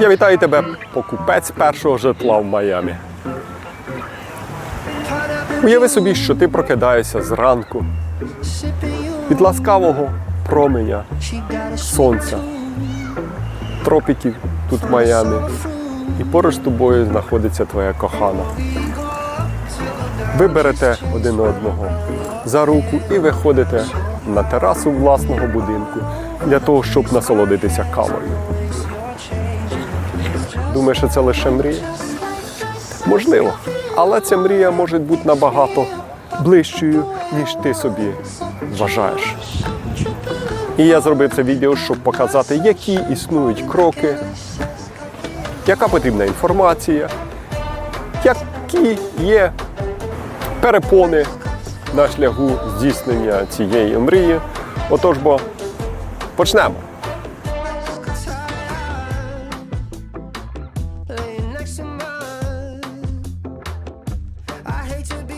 Я вітаю тебе, покупець першого житла в Майамі. Уяви собі, що ти прокидаєшся зранку від ласкавого променя сонця, тропіків тут в Майамі, і поруч з тобою знаходиться твоя кохана. Ви берете один одного за руку і виходите на терасу власного будинку для того, щоб насолодитися кавою. Думаєш, що це лише мрія? Можливо. Але ця мрія може бути набагато ближчою, ніж ти собі вважаєш. І я зробив це відео, щоб показати, які існують кроки, яка потрібна інформація, які є перепони на шляху здійснення цієї мрії. Отож, бо почнемо.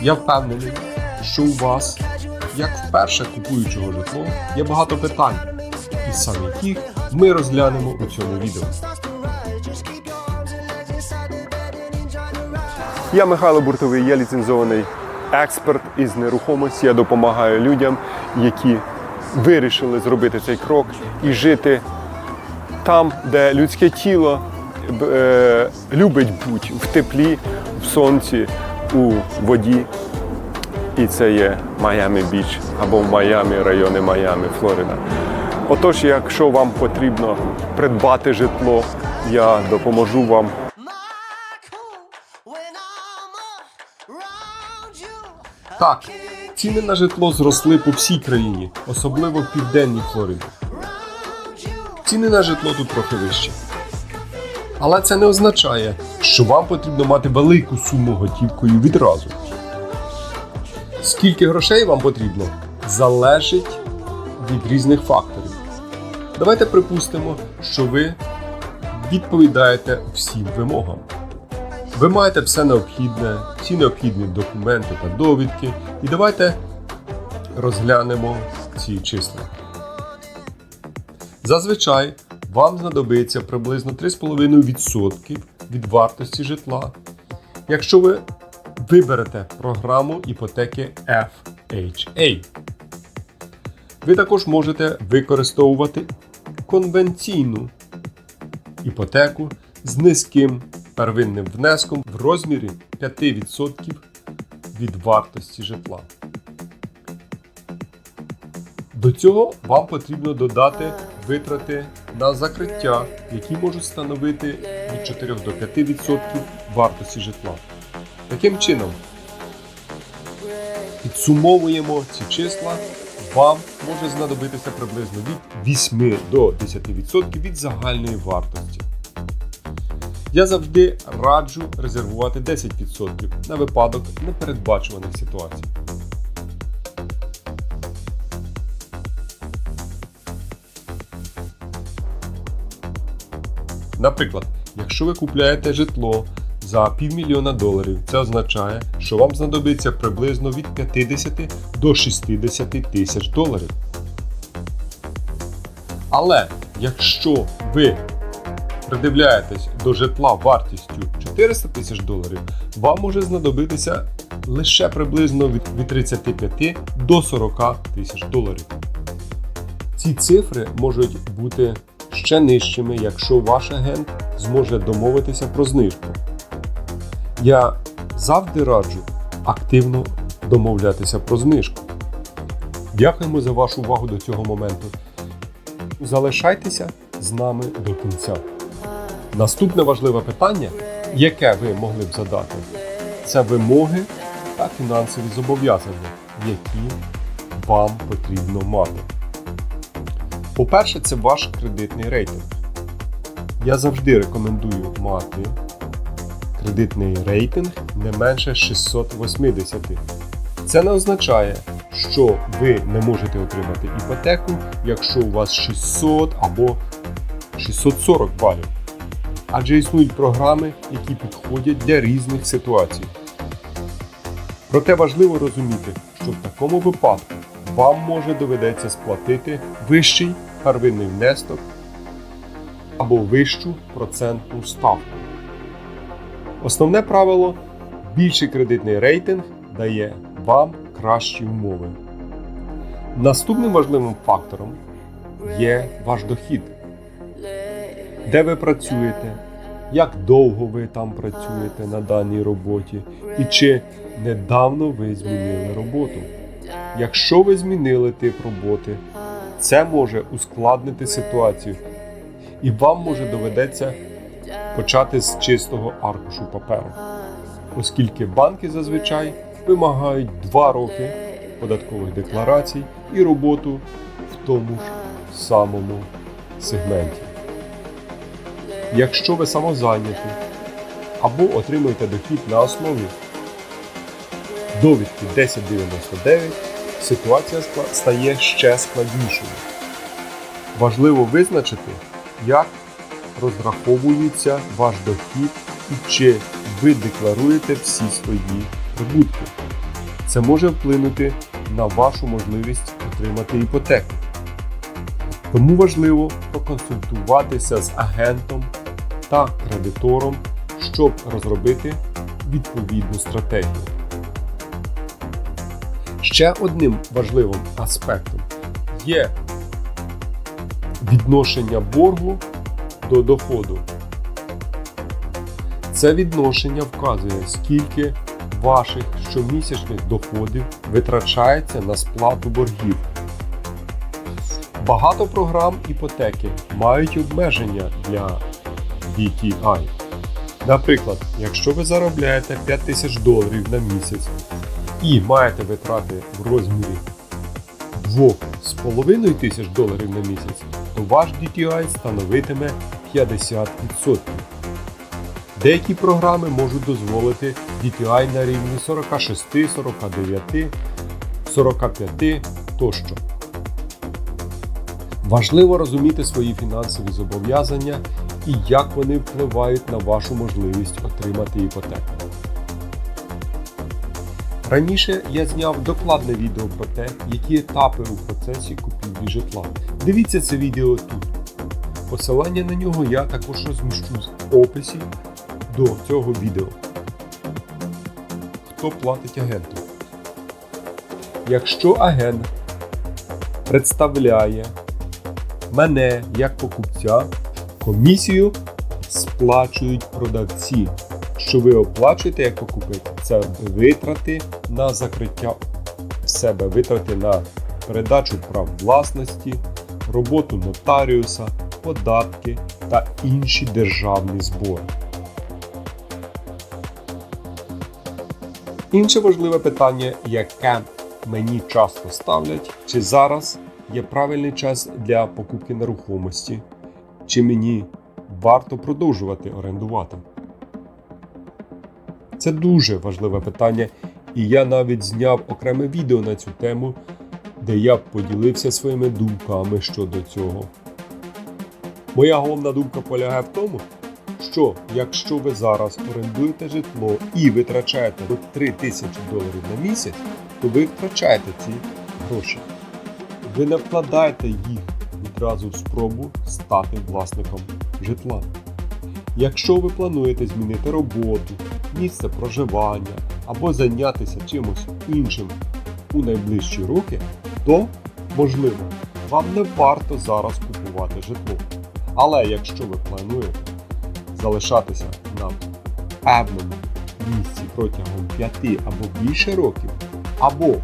Я впевнений, що у вас, як вперше купуючого житло, є багато питань, і саме їх ми розглянемо у цьому відео. Я Михайло Буртовий, я ліцензований експерт із нерухомості. Я допомагаю людям, які вирішили зробити цей крок і жити там, де людське тіло е, любить бути в теплі, в сонці, у воді. І це є Майами Біч або в Майамі, райони Майами, Флорида. Отож, якщо вам потрібно придбати житло, я допоможу вам Так, ціни на житло зросли по всій країні, особливо в південній Флориді. Ціни на житло тут трохи вищі. Але це не означає, що вам потрібно мати велику суму готівкою відразу. Скільки грошей вам потрібно, залежить від різних факторів. Давайте припустимо, що ви відповідаєте всім вимогам. Ви маєте все необхідне, всі необхідні документи та довідки. І давайте розглянемо ці числа. Зазвичай вам знадобиться приблизно 3,5% від вартості житла, якщо ви виберете програму іпотеки FHA. Ви також можете використовувати конвенційну іпотеку з низьким первинним внеском в розмірі 5% від вартості житла. До цього вам потрібно додати витрати на закриття, які можуть становити від 4 до 5% вартості житла. Таким чином, підсумовуємо ці числа, вам може знадобитися приблизно від 8 до 10% від загальної вартості. Я завжди раджу резервувати 10% на випадок непередбачуваних ситуацій. Наприклад, якщо ви купляєте житло за півмільйона доларів, це означає, що вам знадобиться приблизно від 50 до 60 тисяч доларів. Але якщо ви придивляєтесь до житла вартістю 400 тисяч доларів, вам може знадобитися лише приблизно від від 35 до 40 тисяч доларів. Ці цифри можуть бути ще нижчими, якщо ваш агент зможе домовитися про знижку. Я завжди раджу активно домовлятися про знижку. Дякуємо за вашу увагу до цього моменту. Залишайтеся з нами до кінця. Наступне важливе питання, яке ви могли б задати, це вимоги та фінансові зобов'язання, які вам потрібно мати. По-перше, це ваш кредитний рейтинг. Я завжди рекомендую мати кредитний рейтинг не менше 680. Це не означає, що ви не можете отримати іпотеку, якщо у вас 600 або 640 балів. Адже існують програми, які підходять для різних ситуацій. Проте важливо розуміти, що в такому випадку вам може доведеться сплатити вищий первинний внесок або вищу процентну ставку. Основне правило більший кредитний рейтинг дає вам кращі умови. Наступним важливим фактором є ваш дохід. Де ви працюєте, як довго ви там працюєте на даній роботі, і чи недавно ви змінили роботу. Якщо ви змінили тип роботи, це може ускладнити ситуацію, і вам може доведеться почати з чистого аркушу паперу, оскільки банки зазвичай вимагають 2 роки податкових декларацій і роботу в тому ж самому сегменті. Якщо ви самозайняті або отримуєте дохід на основі довідки 1099, ситуація стає ще складнішою. Важливо визначити, як розраховується ваш дохід і чи ви декларуєте всі свої прибутки. Це може вплинути на вашу можливість отримати іпотеку. Тому важливо проконсультуватися з агентом та кредитором, щоб розробити відповідну стратегію. Ще одним важливим аспектом є відношення боргу до доходу. Це відношення вказує, скільки ваших щомісячних доходів витрачається на сплату боргів. Багато програм іпотеки мають обмеження для DTI. Наприклад, якщо ви заробляєте 5 тисяч доларів на місяць і маєте витрати в розмірі 2,5 тисяч доларів на місяць, то ваш DTI становитиме 50%. Деякі програми можуть дозволити DTI на рівні 46, 49, 45 тощо. Важливо розуміти свої фінансові зобов'язання і як вони впливають на вашу можливість отримати іпотеку. Раніше я зняв докладне відео про те, які етапи у процесі купівлі житла. Дивіться це відео тут. Посилання на нього я також розміщу в описі до цього відео. Хто платить агенту? Якщо агент представляє мене як покупця, комісію сплачують продавці. Що ви оплачуєте як покупець, це витрати на закриття себе, витрати на передачу прав власності, роботу нотаріуса, податки та інші державні збори. Інше важливе питання, яке мені часто ставлять, чи зараз є правильний час для покупки нерухомості, чи мені варто продовжувати орендувати. Це дуже важливе питання, і я навіть зняв окреме відео на цю тему, де я поділився своїми думками щодо цього. Моя головна думка полягає в тому, що якщо ви зараз орендуєте житло і витрачаєте до 3 тисячі доларів на місяць, то ви втрачаєте ці гроші. Ви не вкладаєте їх відразу спробу стати власником житла. Якщо ви плануєте змінити роботу, місце проживання або зайнятися чимось іншим у найближчі роки, то, можливо, вам не варто зараз купувати житло. Але якщо ви плануєте залишатися на певному місці протягом 5 або більше років, або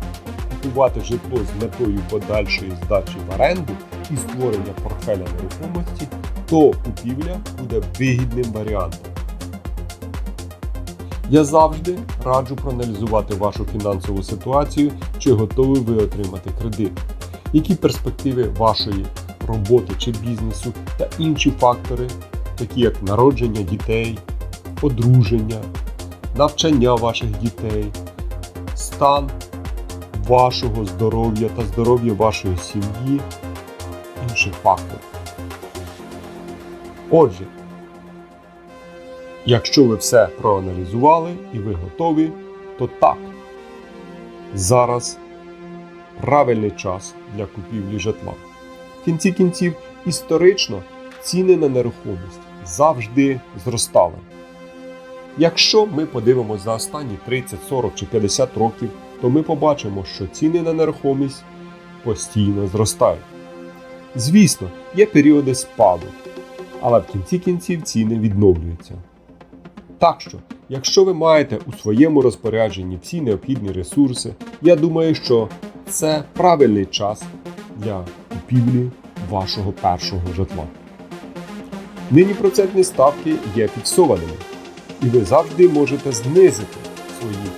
купувати житло з метою подальшої здачі в оренду і створення портфеля нерухомості, то купівля буде вигідним варіантом. Я завжди раджу проаналізувати вашу фінансову ситуацію, чи готові ви отримати кредит, які перспективи вашої роботи чи бізнесу та інші фактори, такі як народження дітей, одруження, навчання ваших дітей, стан вашого здоров'я та здоров'я вашої сім'ї, інших факторів. Отже, якщо ви все проаналізували і ви готові, то так. Зараз правильний час для купівлі житла. В кінці кінців історично ціни на нерухомість завжди зростали. Якщо ми подивимося за останні 30, 40 чи 50 років, то ми побачимо, що ціни на нерухомість постійно зростають. Звісно, є періоди спаду, але в кінці кінців ціни відновлюються. Так що, якщо ви маєте у своєму розпорядженні всі необхідні ресурси, я думаю, що це правильний час для купівлі вашого першого житла. Нині процентні ставки є фіксованими, і ви завжди можете знизити свої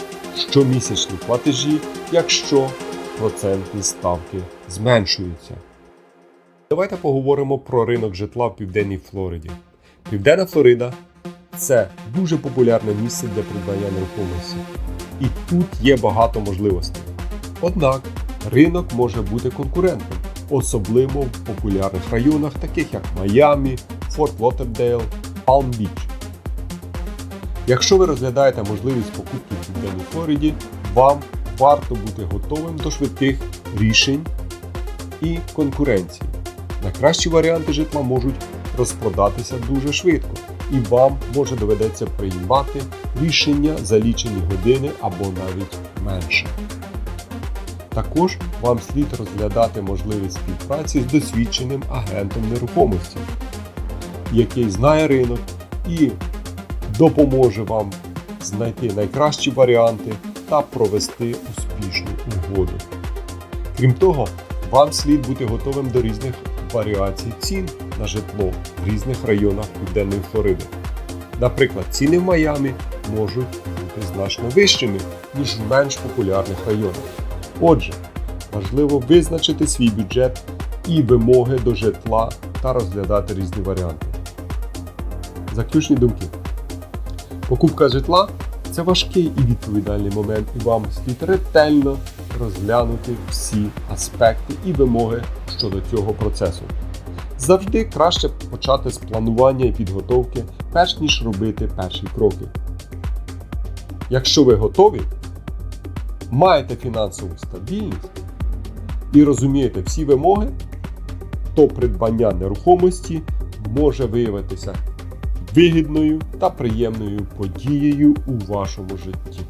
щомісячні платежі, якщо процентні ставки зменшуються. Давайте поговоримо про ринок житла в Південній Флориді. Південна Флорида це дуже популярне місце для придбання нерухомості. І тут є багато можливостей. Однак ринок може бути конкурентним, особливо в популярних районах, таких як Майамі, Форт Лотердейл, Палм Біч. Якщо ви розглядаєте можливість покупки в Південній Флориді, вам варто бути готовим до швидких рішень і конкуренції. Найкращі варіанти житла можуть розпродатися дуже швидко, і вам може доведеться приймати рішення за лічені години або навіть менше. Також вам слід розглядати можливість співпраці з досвідченим агентом нерухомості, який знає ринок і допоможе вам знайти найкращі варіанти та провести успішну угоду. Крім того, вам слід бути готовим до різних варіацій цін на житло в різних районах Південної Флориди. Наприклад, ціни в Майамі можуть бути значно вищими, ніж в менш популярних районах. Отже, важливо визначити свій бюджет і вимоги до житла та розглядати різні варіанти. Заключні думки. Покупка житла це важкий і відповідальний момент, і вам слід ретельно розглянути всі аспекти і вимоги щодо цього процесу. Завжди краще почати з планування і підготовки, перш ніж робити перші кроки. Якщо ви готові, маєте фінансову стабільність і розумієте всі вимоги, то придбання нерухомості може виявитися вигідною та приємною подією у вашому житті.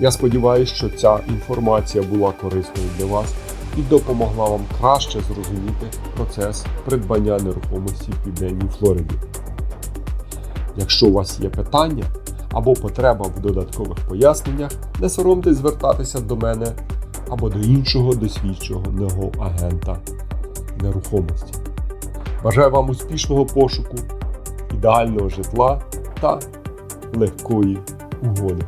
Я сподіваюся, що ця інформація була корисною для вас і допомогла вам краще зрозуміти процес придбання нерухомості в Південній Флориді. Якщо у вас є питання або потреба в додаткових поясненнях, не соромтесь звертатися до мене або до іншого досвідченого агента нерухомості. Бажаю вам успішного пошуку, ідеального житла та легкої угоди.